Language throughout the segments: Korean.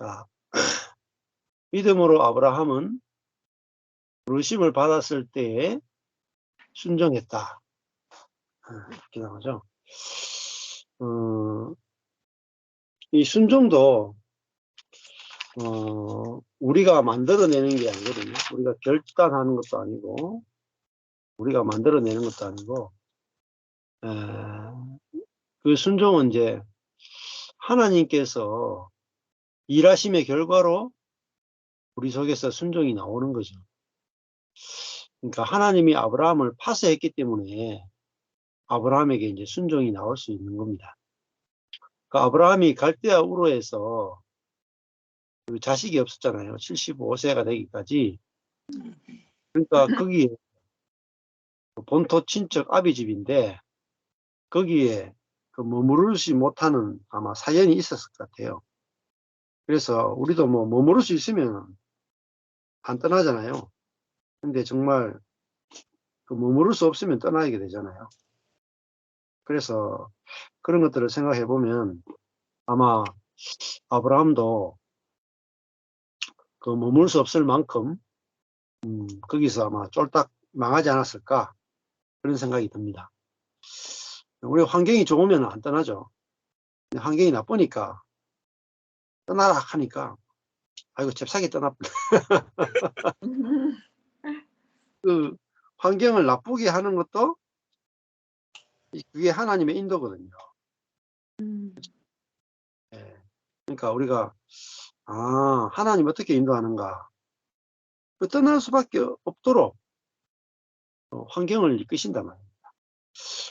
자, 믿음으로 아브라함은 부르심을 받았을 때에 순종했다. 아, 이렇게 나오죠. 어, 이 순종도 어, 우리가 만들어내는 게 아니거든요. 우리가 결단하는 것도 아니고 우리가 만들어내는 것도 아니고 에, 그 순종은 이제 하나님께서 일하심의 결과로 우리 속에서 순종이 나오는 거죠. 그러니까 하나님이 아브라함을 파쇄했기 때문에 아브라함에게 이제 순종이 나올 수 있는 겁니다. 그 아브라함이 갈대아 우로에서 그 자식이 없었잖아요. 75세가 되기까지. 그러니까 거기에 본토 친척 아비 집인데 거기에 그 머무르지 못하는 아마 사연이 있었을 것 같아요. 그래서 우리도 뭐 머무를 수 있으면 안 떠나잖아요. 근데 정말 그 머무를 수 없으면 떠나게 되잖아요. 그래서 그런 것들을 생각해 보면 아마 아브라함도 그 머물 수 없을 만큼 음, 거기서 아마 쫄딱 망하지 않았을까 그런 생각이 듭니다. 우리 환경이 좋으면 안 떠나죠. 환경이 나쁘니까 떠나라 하니까 아이고 잽싸게 떠나 그 환경을 나쁘게 하는 것도 그게 하나님의 인도거든요. 음. 예. 그러니까 우리가 아 하나님 어떻게 인도하는가 그 떠날 수밖에 없도록 어, 환경을 이끄신단 말입니다.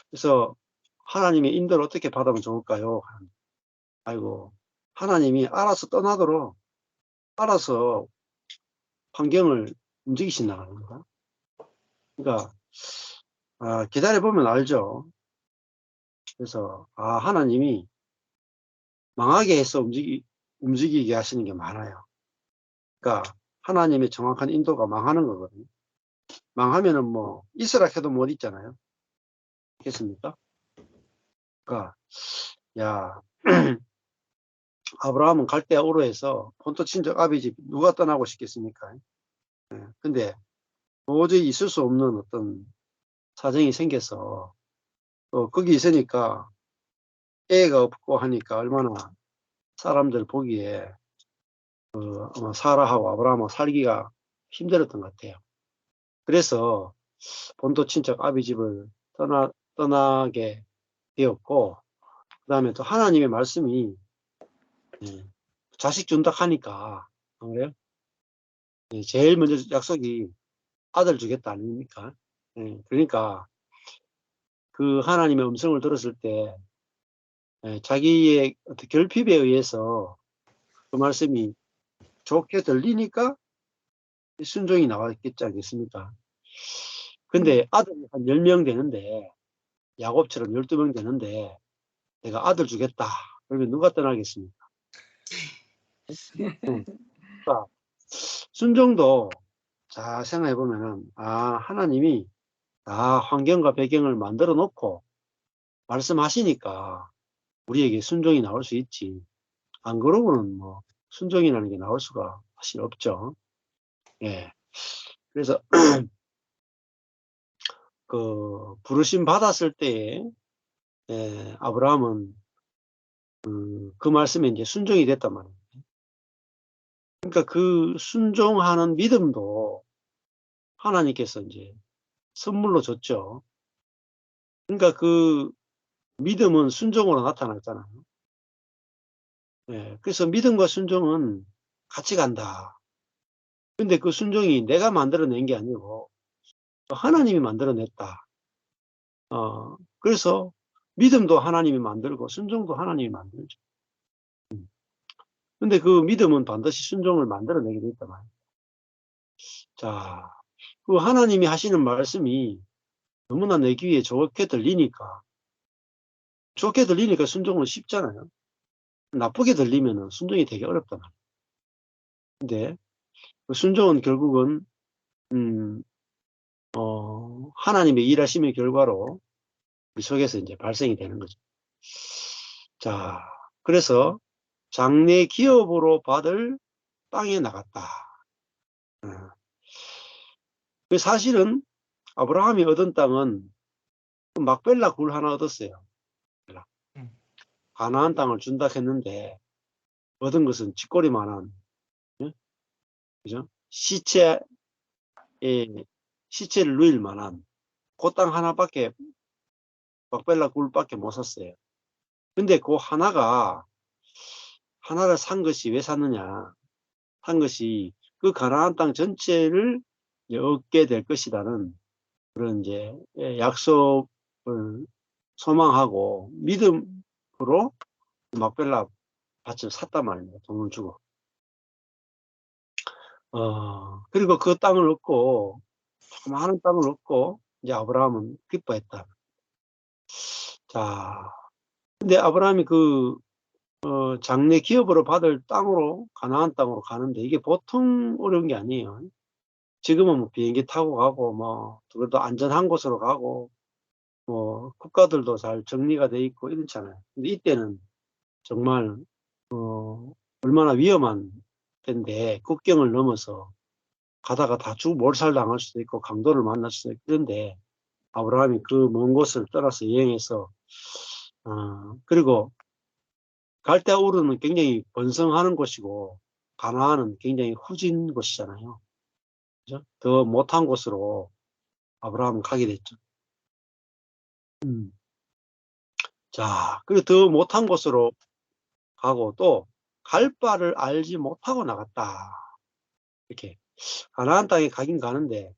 그래서 하나님의 인도를 어떻게 받으면 좋을까요? 아이고 하나님이 알아서 떠나도록 알아서 환경을 움직이신다는 겁니다. 그러니까 아, 기다려 보면 알죠. 그래서 아 하나님이 망하게 해서 움직이, 움직이게 하시는 게 많아요. 그러니까 하나님의 정확한 인도가 망하는 거거든요. 망하면은 뭐 있으라 해도 못 있잖아요. 겠습니까? 그러니까 야 아브라함은 갈대아 우르에서 본토 친척 아비 집 누가 떠나고 싶겠습니까? 예, 근데 도저히 있을 수 없는 어떤 사정이 생겨서 또 거기 있으니까 애가 없고 하니까 얼마나 사람들 보기에 그 아마 사라하고 아브라함하고 살기가 힘들었던 것 같아요. 그래서 본토 친척 아비 집을 떠나 떠나게 되었고 그 다음에 또 하나님의 말씀이 예, 자식 준다 하니까 안 그래요? 예, 제일 먼저 약속이 아들 주겠다 아닙니까? 예, 그러니까 그 하나님의 음성을 들었을 때 예, 자기의 어떤 결핍에 의해서 그 말씀이 좋게 들리니까 순종이 나왔겠지 않겠습니까? 근데 아들이 한 10명 되는데 야곱처럼 12명 되는데 내가 아들 주겠다. 그러면 누가 떠나겠습니까? 음. 순종도 자 생각해 보면은 아 하나님이 다 환경과 배경을 만들어 놓고 말씀하시니까 우리에게 순종이 나올 수 있지. 안 그러고는 뭐 순종이라는 게 나올 수가 사실 없죠. 예. 그래서 그 부르심 받았을 때에 예, 아브라함은 그, 그 말씀에 이제 순종이 됐단 말이에요. 그러니까 그 순종하는 믿음도 하나님께서 이제 선물로 줬죠. 그러니까 그 믿음은 순종으로 나타났잖아요. 예, 그래서 믿음과 순종은 같이 간다. 근데 그 순종이 내가 만들어낸 게 아니고 하나님이 만들어냈다. 어, 그래서 믿음도 하나님이 만들고 순종도 하나님이 만들죠. 음. 근데 그 믿음은 반드시 순종을 만들어내게 됐단 말이에요. 자, 그 하나님이 하시는 말씀이 너무나 내 귀에 좋게 들리니까 좋게 들리니까 순종은 쉽잖아요. 나쁘게 들리면 순종이 되게 어렵단 말이에요. 근데 그 순종은 결국은 음, 어, 하나님의 일하심의 결과로 속에서 이제 발생이 되는 거죠. 자, 그래서 장래 기업으로 받을 땅에 나갔다. 어. 그 사실은 아브라함이 얻은 땅은 막벨라 굴 하나 얻었어요. 음. 가나안 땅을 준다 했는데 얻은 것은 쥐꼬리만한 예? 그죠? 시체 시체를 누일 만한 그 땅 하나밖에 막벨라 굴밖에 못 샀어요. 근데 그 하나가 하나를 산 것이 왜 샀느냐? 산 것이 그 가나안 땅 전체를 얻게 될 것이라는 그런 이제 약속을 소망하고 믿음으로 막벨라 밭을 샀단 말입니다. 돈을 주고. 어, 그리고 그 땅을 얻고, 많은 땅을 얻고, 이제 아브라함은 기뻐했다. 자, 근데 아브라함이 그, 어, 장래 기업으로 받을 땅으로, 가나안 땅으로 가는데 이게 보통 어려운 게 아니에요. 지금은 뭐 비행기 타고 가고, 뭐, 그래도 안전한 곳으로 가고, 뭐, 국가들도 잘 정리가 돼 있고 이렇잖아요. 근데 이때는 정말, 어, 얼마나 위험한 텐데, 국경을 넘어서 가다가 다 죽, 몰살 당할 수도 있고, 강도를 만날 수도 그런데, 아브라함이 그 먼 곳을 떠나서 여행해서, 어, 그리고, 갈대우르는 굉장히 번성하는 곳이고, 가나안은 굉장히 후진 곳이잖아요. 그죠? 더 못한 곳으로 아브라함은 가게 됐죠. 음. 자, 그리고 더 못한 곳으로 가고 또 갈 바를 알지 못하고 나갔다. 이렇게 가나안 땅에 가긴 가는데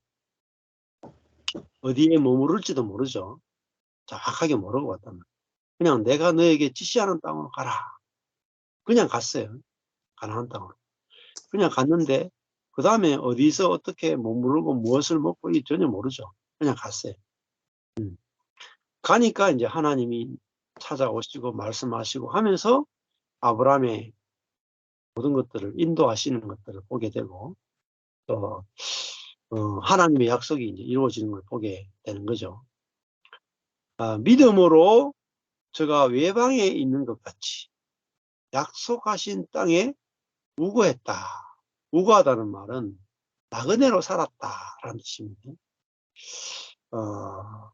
어디에 머무를지도 모르죠. 정확하게 모르고 갔단 말이에요. 그냥 내가 너에게 지시하는 땅으로 가라. 그냥 갔어요. 가나안 땅으로. 그냥 갔는데 그 다음에 어디서 어떻게 머무르고 무엇을 먹고 이 전혀 모르죠. 그냥 갔어요. 음. 가니까 이제 하나님이 찾아오시고 말씀하시고 하면서 아브라함의 모든 것들을 인도하시는 것들을 보게 되고 또 어, 하나님의 약속이 이제 이루어지는 걸 보게 되는 거죠. 아, 믿음으로 저가 외방에 있는 것 같이 약속하신 땅에 우거했다. 우거하다는 말은 나그네로 살았다라는 뜻입니다. 어,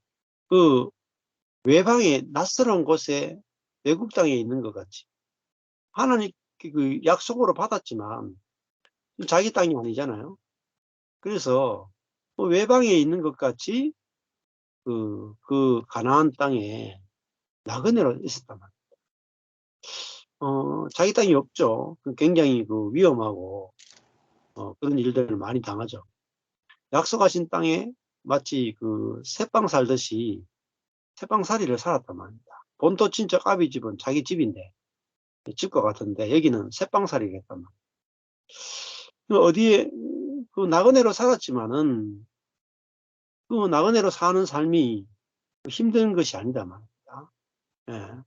그 외방에 낯설은 곳에 외국 땅에 있는 것 같이 하나님 그 약속으로 받았지만 자기 땅이 아니잖아요. 그래서 그 외방에 있는 것 같이 그, 그 가나안 땅에 나그네로 있었단 말입니다. 어, 자기 땅이 없죠. 굉장히 그 위험하고 어, 그런 일들을 많이 당하죠. 약속하신 땅에 마치 그 새빵 살듯이 새빵살이를 살았단 말입니다. 본토 친척 아비 집은 자기 집인데 집과 같은데 여기는 새빵살이겠단 말이에요. 어디에 그 나그네로 살았지만은 그 나그네로 사는 삶이 힘든 것이 아니다 말입니다. 예.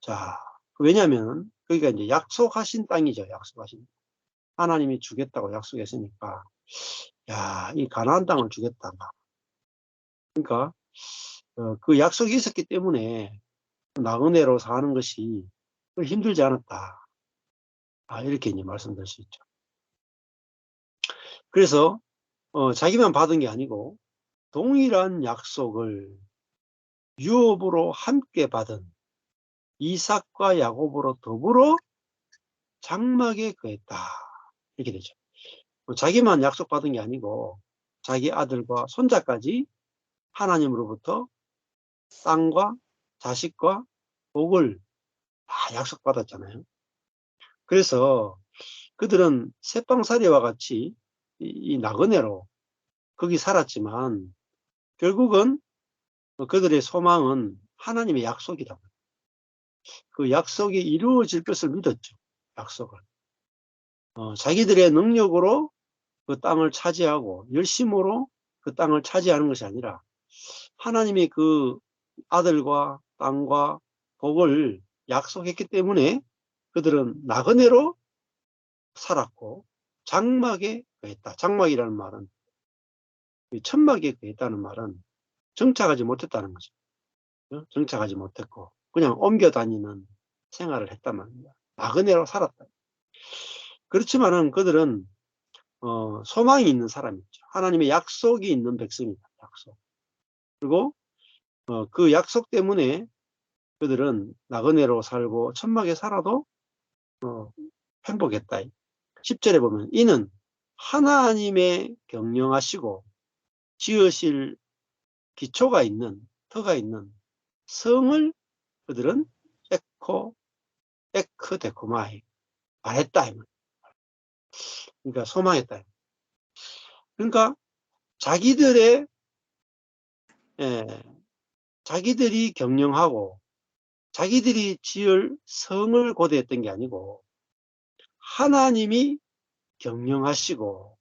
자, 왜냐하면 거기가 이제 약속하신 땅이죠. 약속하신 하나님이 주겠다고 약속했으니까 야, 이 가나안 땅을 주겠다. 그러니까 어, 그 약속이 있었기 때문에 나그네로 사는 것이 힘들지 않았다. 아, 이렇게 이제 말씀드릴 수 있죠. 그래서 어, 자기만 받은 게 아니고 동일한 약속을 유업으로 함께 받은 이삭과 야곱으로 더불어 장막에 거했다. 이렇게 되죠. 뭐 자기만 약속받은 게 아니고 자기 아들과 손자까지 하나님으로부터 땅과 자식과 복을 다 약속받았잖아요. 그래서 그들은 새빵살이와 같이 이, 이 나그네로 거기 살았지만 결국은 그들의 소망은 하나님의 약속이다. 그 약속이 이루어질 것을 믿었죠. 약속을. 어, 자기들의 능력으로 그 땅을 차지하고 열심으로 그 땅을 차지하는 것이 아니라 하나님이 그 아들과 땅과 복을 약속했기 때문에 그들은 나그네로 살았고 장막에 거했다. 장막이라는 말은 천막에 거했다는 말은 정착하지 못했다는 거죠. 어? 정착하지 못했고 그냥 옮겨 다니는 생활을 했단 말입니다. 나그네로 살았다. 그렇지만은 그들은 어, 소망이 있는 사람이죠. 하나님의 약속이 있는 백성이다. 약속. 그리고 어, 그 약속 때문에 그들은 나그네로 살고 천막에 살아도 어, 행복했다. 10절에 보면 이는 하나님의 경영하시고 지으실 기초가 있는 터가 있는 성을 그들은 에코 에크데코마이 말했다. 그러니까 소망했다. 그러니까 자기들의 예, 자기들이 경영하고 자기들이 지을 성을 고대했던 게 아니고 하나님이 경영하시고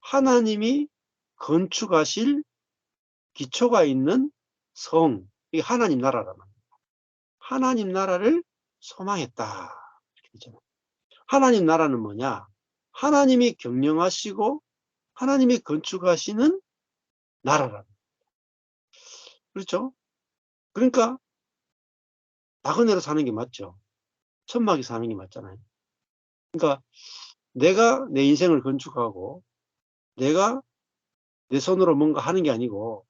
하나님이 건축하실 기초가 있는 성, 이 하나님 말입니다. 하나님 나라를 소망했다. 하나님 나라는 뭐냐? 하나님이 경영하시고 하나님이 건축하시는 나라라. 그렇죠? 그러니까 나그네로 사는 게 맞죠. 천막에 사는 게 맞잖아요. 그러니까 내가 내 인생을 건축하고 내가 내 손으로 뭔가 하는 게 아니고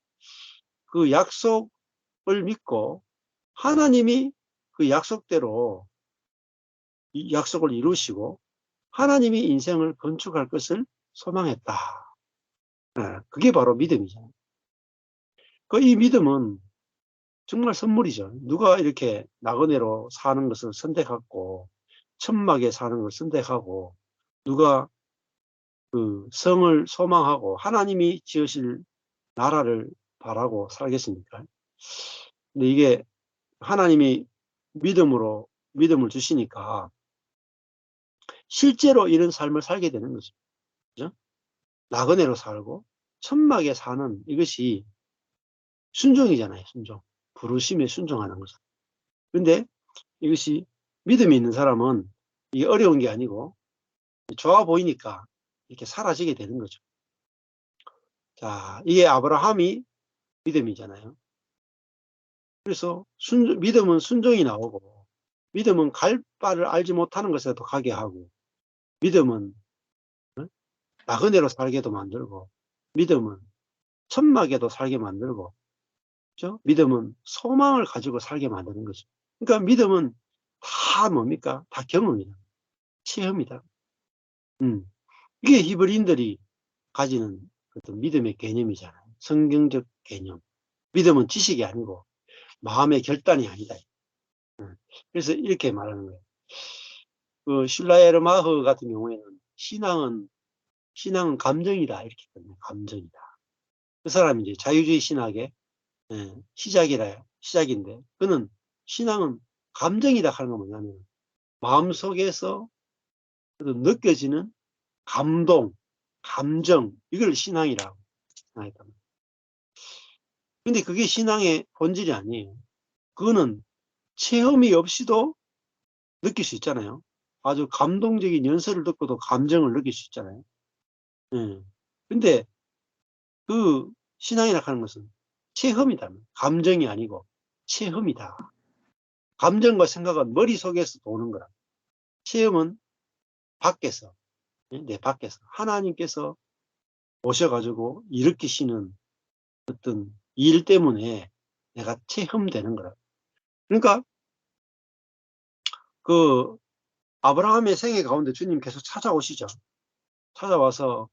그 약속을 믿고 하나님이 그 약속대로 이 약속을 이루시고 하나님이 인생을 건축할 것을 소망했다. 네, 그게 바로 믿음이죠. 그 이 믿음은 정말 선물이죠. 누가 이렇게 나그네로 사는 것을 선택하고 천막에 사는 것을 선택하고 누가 그 성을 소망하고 하나님이 지으실 나라를 바라고 살겠습니까? 근데 이게 하나님이 믿음으로 믿음을 주시니까 실제로 이런 삶을 살게 되는 거죠. 그죠? 나그네로 살고 천막에 사는 이것이 순종이잖아요. 순종. 부르심에 순종하는 거죠. 근데 이것이 믿음이 있는 사람은 이게 어려운 게 아니고 좋아 보이니까 이렇게 사라지게 되는 거죠. 자, 이게 아브라함이 믿음이잖아요. 그래서 순, 믿음은 순종이 나오고 믿음은 갈 바를 알지 못하는 것에도 가게 하고 믿음은 나그네로 살게도 만들고 믿음은 천막에도 살게 만들고 그죠? 믿음은 소망을 가지고 살게 만드는 거죠. 그러니까 믿음은 다 뭡니까? 다 경험이다. 체험이다. 음. 이게 히브리인들이 가지는 어떤 믿음의 개념이잖아요. 성경적 개념. 믿음은 지식이 아니고 마음의 결단이 아니다. 음. 그래서 이렇게 말하는 거예요. 그 슐라에르마흐 같은 경우에는 신앙은 신앙은 감정이다 이렇게 했거든요. 감정이다. 그 사람이 이제 자유주의 신학의 예, 시작이라 시작인데 그는 신앙은 감정이다 하는 건 뭐냐면 마음속에서 느껴지는 감동, 감정 이걸 신앙이라고 생각했다. 근데 그게 신앙의 본질이 아니에요. 그거는 체험이 없이도 느낄 수 있잖아요. 아주 감동적인 연설을 듣고도 감정을 느낄 수 있잖아요. 예. 근데 그 신앙이라 하는 것은 체험이다. 감정이 아니고 체험이다. 감정과 생각은 머릿속에서 도는 거라. 체험은 밖에서, 예, 내 밖에서 하나님께서 오셔가지고 일으키시는 어떤 일 때문에 내가 체험되는 거라. 그러니까 그 아브라함의 생애 가운데 주님 계속 찾아오시죠. 찾아와서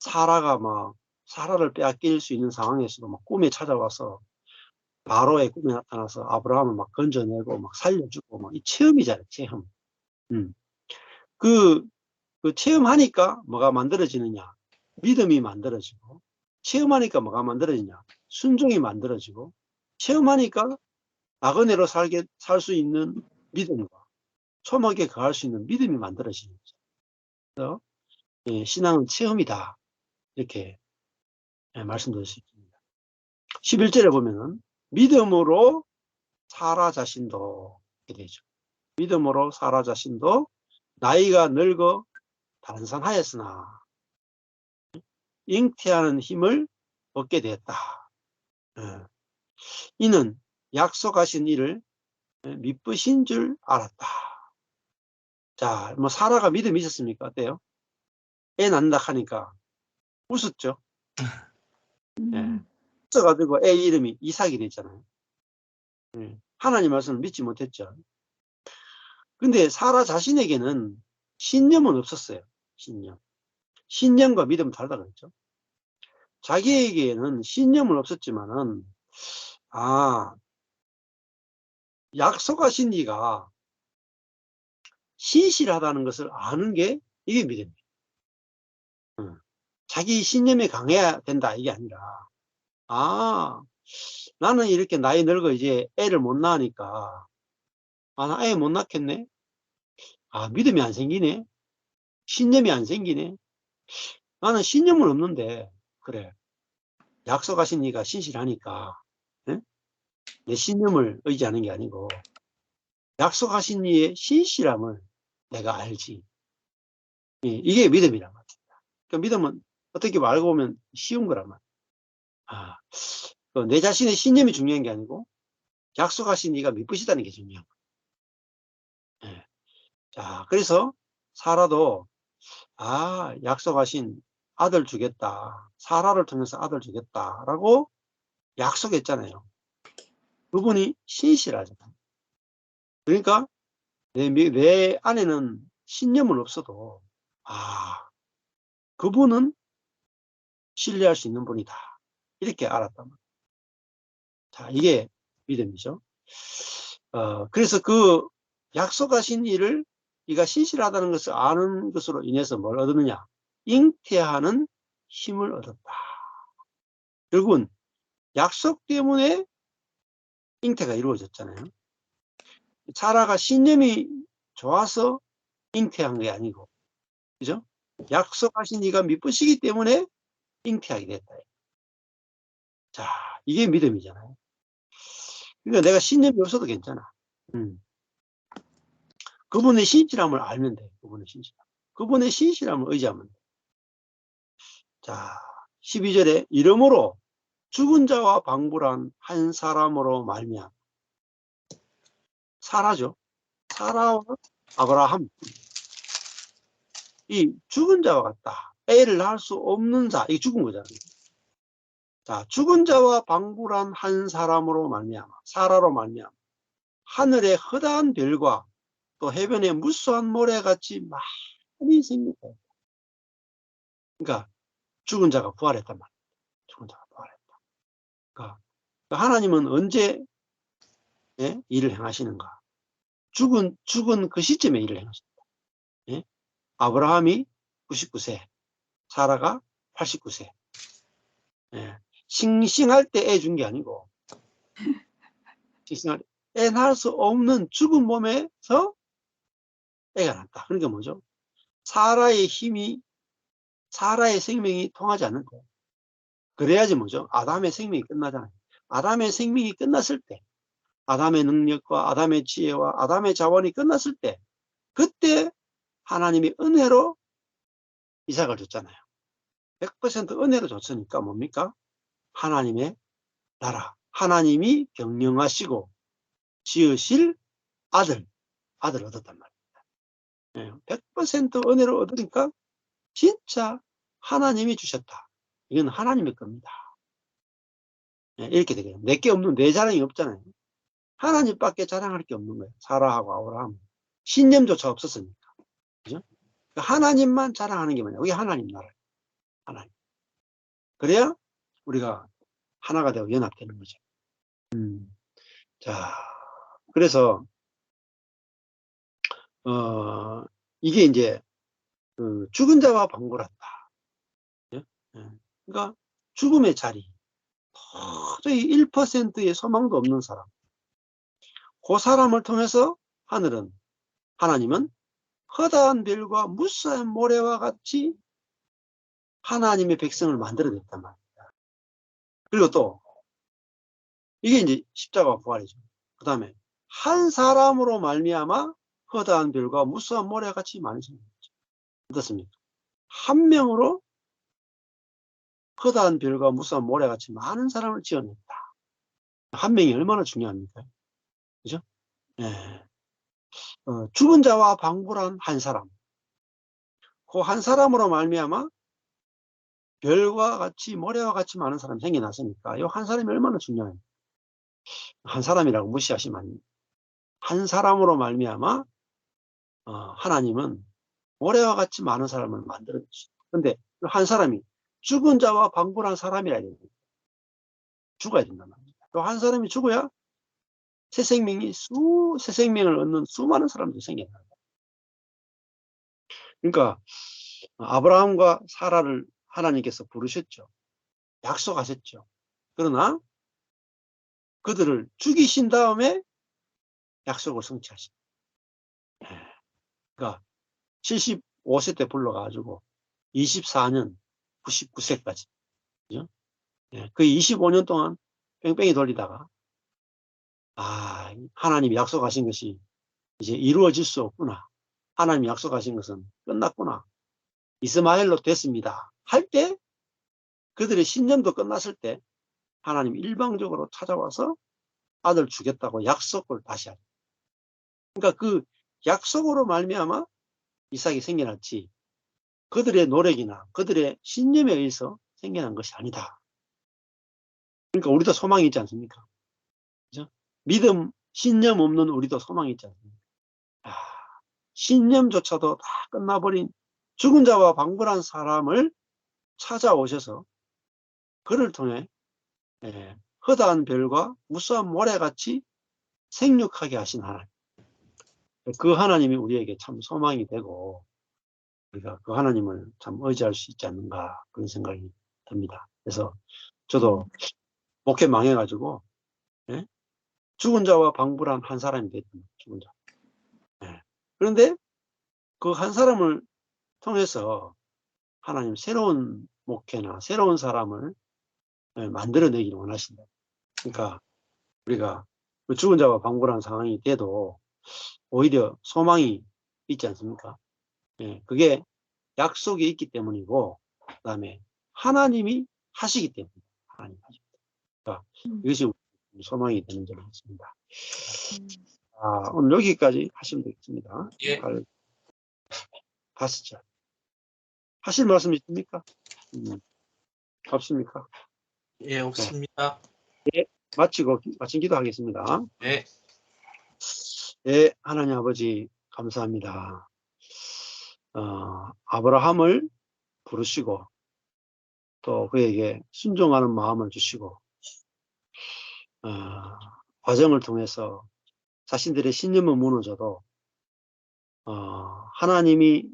사라가 막 사라를 빼앗길 수 있는 상황에서도 막 꿈에 찾아와서 바로의 꿈에 나타나서 아브라함을 막 건져내고 막 살려주고 막 이 체험이잖아요. 체험. 음. 그, 그 체험하니까 뭐가 만들어지느냐? 믿음이 만들어지고 체험하니까 뭐가 만들어지냐? 순종이 만들어지고 체험하니까 나그네로 살게 살 수 있는 믿음과 소막에 거할 수 있는 믿음이 만들어지는 거죠. 예, 신앙은 체험이다. 이렇게 예, 말씀드릴 수 있습니다. 11절에 보면은 믿음으로 사라 자신도 이렇게 되죠. 믿음으로 사라 자신도 나이가 늙어 단산하였으나 잉태하는 힘을 얻게 되었다. 예. 이는 약속하신 일을 미쁘신 줄 알았다. 자, 뭐 사라가 믿음이 있었습니까? 어때요? 애 낳는다 하니까 웃었죠. 음. 웃어가지고 애 이름이 이삭이 됐잖아요. 예. 하나님 말씀을 믿지 못했죠. 근데 사라 자신에게는 신념은 없었어요. 신념. 신념과 믿음은 다르다 그랬죠. 자기에게는 신념은 없었지만은 아 약속하신 이가 신실하다는 것을 아는 게 이게 믿음이에요. 응. 자기 신념이 강해야 된다 이게 아니라 아 나는 이렇게 나이 늙어 이제 애를 못 낳으니까 아 나 애 못 낳겠네 아 믿음이 안 생기네 신념이 안 생기네 나는 신념은 없는데 그래 약속하신 이가 신실하니까 응? 내 신념을 의지하는 게 아니고 약속하신 이의 신실함을 내가 알지 예, 이게 믿음이란 말입니다 그 믿음은 어떻게 알고 보면 쉬운 거란 말이에요 아, 그 내 자신의 신념이 중요한 게 아니고 약속하신 이가 믿으시다는 게 중요한 거예요. 예. 자, 그래서 사라도 아, 약속하신 아들 주겠다. 사라를 통해서 아들 주겠다라고 약속했잖아요. 그분이 신실하잖아요. 그러니까 내, 미- 내 안에는 신념은 없어도 아, 그분은 신뢰할 수 있는 분이다. 이렇게 알았단 말이에요. 자, 이게 믿음이죠. 어, 그래서 그 약속하신 일을 네가 신실하다는 것을 아는 것으로 인해서 뭘 얻느냐? 잉태하는 힘을 얻었다. 결국은 약속 때문에 잉태가 이루어졌잖아요. 사라가 신념이 좋아서 잉태한 게 아니고, 그죠? 약속하신 이가 믿으시기 때문에 잉태하게 됐다. 자, 이게 믿음이잖아요. 그러니까 내가 신념이 없어도 괜찮아. 음. 그분의 신실함을 알면 돼. 그분의 신실함. 그분의 신실함을 의지하면 돼. 자, 12절에 이름으로 죽은 자와 방불한 한 사람으로 말미암. 사라죠. 사라와 아브라함. 이 죽은 자와 같다. 애를 낳을 수 없는 자. 이게 죽은 거잖아요. 자, 죽은 자와 방불한 한 사람으로 말미암아 사라로 말미암아 하늘의 허다한 별과 또 해변의 무수한 모래같이 많이 생겼다. 그러니까 죽은 자가 부활했단 말이야. 죽은 자가 부활했다. 그러니까 하나님은 언제 예? 일을 행하시는가? 죽은 죽은 그 시점에 일을 행하신다. 예? 아브라함이 99세, 사라가 89세. 예. 싱싱할 때 애 준 게 아니고 싱싱할 때애 낳을 수 없는 죽은 몸에서 애가 났다. 그러니까 뭐죠? 사라의 힘이 사라의 생명이 통하지 않는 거예요. 그래야지 뭐죠? 아담의 생명이 끝나잖아요. 아담의 생명이 끝났을 때 아담의 능력과 아담의 지혜와 아담의 자원이 끝났을 때 그때 하나님이 은혜로 이삭을 줬잖아요. 100% 은혜로 줬으니까 뭡니까? 하나님의 나라, 하나님이 경영하시고 지으실 아들, 아들 얻었단 말입니다. 예, 100% 은혜를 얻으니까 진짜 하나님이 주셨다. 이건 하나님의 겁니다. 예, 이렇게 되거든요. 내게 없는 내 자랑이 없잖아요. 하나님밖에 자랑할 게 없는 거예요. 사라하고 아브라함. 신념조차 없었으니까. 그죠? 하나님만 자랑하는 게 뭐냐. 그게 하나님 나라예요. 하나님. 그래야 우리가 하나가 되고 연합되는 거죠. 음. 자, 그래서, 어, 이게 이제, 그 죽은 자와 방골았다. 예? 예. 그러니까 죽음의 자리. 도저히 1%의 소망도 없는 사람. 그 사람을 통해서 하늘은, 하나님은 허다한 별과 무수한 모래와 같이 하나님의 백성을 만들어냈단 말입니다. 그리고 또 이게 이제 십자가 부활이죠. 그 다음에 한 사람으로 말미암아 허다한 별과 무수한 모래와 같이 많으신 거죠. 어떻습니까? 한 명으로 허다한 별과 무수한 모래와 같이 많은 사람을 지어냈다. 한 명이 얼마나 중요합니까? 그죠? 예. 어, 죽은 자와 방불한 한 사람. 그 한 사람으로 말미암아 별과 같이 모래와 같이 많은 사람이 생겨났으니까 이 한 사람이 얼마나 중요해요. 한 사람이라고 무시하시면 안 돼요. 한 사람으로 말미암아 어, 하나님은 모래와 같이 많은 사람을 만들어 주셨어요. 근데 그한 사람이 죽은 자와 방불한 사람이라 해야 됩니다. 죽어야 된단 말이에요. 또한 사람이 죽어야 새 생명이 수, 새 생명을 얻는 수많은 사람들이 생겨나요. 그러니까 아브라함과 사라를 하나님께서 부르셨죠. 약속하셨죠. 그러나 그들을 죽이신 다음에 약속을 성취하신. 그러니까 75세 때 불러가지고 24년 99세까지. 그죠? 예, 그 25년 동안 뺑뺑이 돌리다가 아, 하나님이 약속하신 것이 이제 이루어질 수 없구나. 하나님이 약속하신 것은 끝났구나. 이스마엘로 됐습니다. 할 때 그들의 신념도 끝났을 때 하나님 일방적으로 찾아와서 아들 주겠다고 약속을 다시 하죠. 그러니까 그 약속으로 말미암아 이삭이 생겨났지 그들의 노력이나 그들의 신념에 의해서 생겨난 것이 아니다. 그러니까 우리도 소망이 있지 않습니까? 그죠? 믿음, 신념 없는 우리도 소망이 있지 않습니까? 아, 신념조차도 다 끝나버린 죽은 자와 방불한 사람을 찾아오셔서 그를 통해 예, 허다한 별과 무수한 모래같이 생육하게 하신 하나님. 그 하나님이 우리에게 참 소망이 되고 우리가 그 하나님을 참 의지할 수 있지 않는가 그런 생각이 듭니다. 그래서 저도 목회 망해가지고 예? 죽은 자와 방불한 한 사람이 됐습니다. 죽은 자. 예. 그런데 그 한 사람을 통해서 하나님 새로운 목회나 새로운 사람을 예, 만들어내기를 원하신다. 그러니까 우리가 그 죽은 자와 방불한 상황이 돼도 오히려 소망이 있지 않습니까? 예, 그게 약속이 있기 때문이고, 그 다음에 하나님이 하시기 때문에, 하나님 하시기 때문에. 그러니까 이것이 우리 소망이 되는 점이 있습니다. 아, 오늘 여기까지 하시면 되겠습니다. 예. 팔, 다섯 절. 하실 말씀 있습니까? 음, 없습니까? 예, 없습니다. 마치고, 기- 마친 기도 하겠습니다. 예, 예, 하나님 아버지, 감사합니다. 어, 아브라함을 부르시고, 또 그에게 순종하는 마음을 주시고, 어, 과정을 통해서 자신들의 신념은 무너져도, 어, 하나님이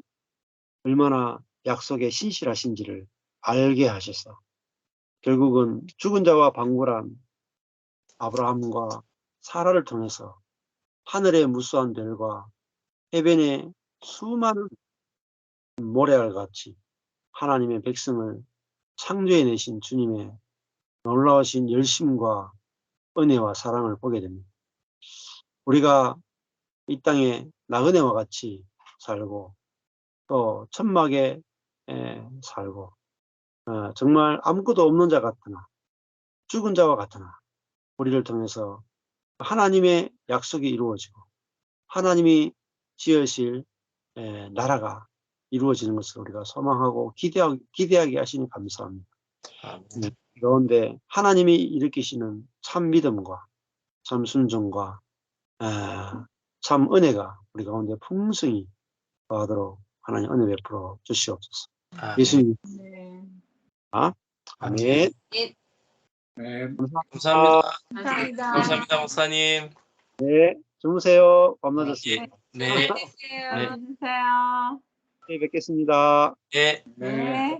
얼마나 약속에 신실하신지를 알게 하셔서, 결국은 죽은 자와 방굴한 아브라함과 사라를 통해서 하늘의 무수한 별과 해변의 수많은 모래알 같이 하나님의 백성을 창조해 내신 주님의 놀라우신 열심과 은혜와 사랑을 보게 됩니다. 우리가 이 땅에 나그네와 같이 살고 또 천막에 에, 살고 어, 정말 아무것도 없는 자 같으나 죽은 자와 같으나 우리를 통해서 하나님의 약속이 이루어지고 하나님이 지으실 에, 나라가 이루어지는 것을 우리가 소망하고 기대하, 기대하게 하시니 감사합니다. 아멘. 그런데 하나님이 일으키시는 참 믿음과 참 순종과 에, 참 은혜가 우리 가운데 풍성히 더하도록 하나님 은혜 베풀어 주시옵소서. 아멘. 예수님 네. 아멘. 감사합니다. 감사합니다. 감사합니다, 목사님. 네, 주무세요. 예, 네. 네. 주무세요. 네, 뵙겠습니다. 예. 네.